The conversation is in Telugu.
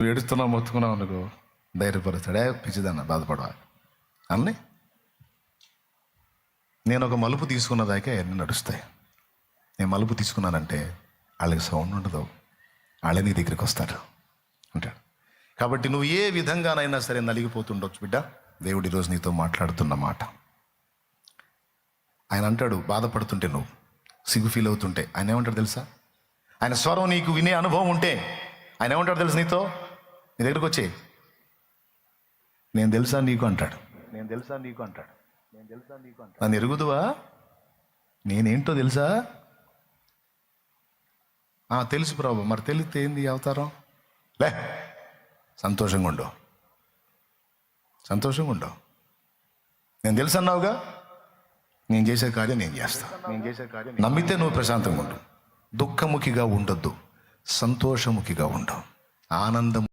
నువ్వు ఏడుస్తున్నావు మొత్తుకున్నావు అనుకో ధైర్యపరుస్తాడే. పిచ్చిదన్న బాధపడవా? అన్నీ? నేను ఒక మలుపు తీసుకున్న దాకా అన్నీ నడుస్తాయి? నేను మలుపు తీసుకున్నానంటే వాళ్ళకి సౌండ్ ఉండదు. వాళ్ళే నీ దగ్గరికి వస్తారు. అంటాడు. కాబట్టి నువ్వు ఏ విధంగానైనా సరే నలిగిపోతుండొచ్చు బిడ్డ. దేవుడు ఈరోజు నీతో మాట్లాడుతున్న మాట. ఆయన అంటాడు బాధపడుతుంటే నువ్వు సిగ్గు ఫీల్ అవుతుంటే. ఆయన ఏమంటాడు తెలుసా? ఆయన స్వరం నీకు వినే అనుభవం ఉంటే. ఆయన ఏమంటాడు తెలుసు నీతో? నీ దగ్గరికి వచ్చే నేను తెలుసా నీకు అంటాడు. నేను తెలుసా నీకు అంటాడు. నేను తెలుసా నీకు అంటాడు. నన్ను ఎరుగుదువా? నేనేంటో తెలుసా? "ఆ, తెలుసు ప్రభు. మరి తెలిస్తే ఏంది అవతారం? లే సంతోషంగా ఉండు. సంతోషంగా ఉండు. నేను తెలుసు అన్నావుగా? నేను చేసే కార్యం నేను చేస్తా. నేను చేసే కార్యం నమ్మితే నువ్వు ప్రశాంతంగా ఉండు. దుఃఖముఖిగా ఉండొద్దు. సంతోషముఖిగా ఉండు. ఆనందం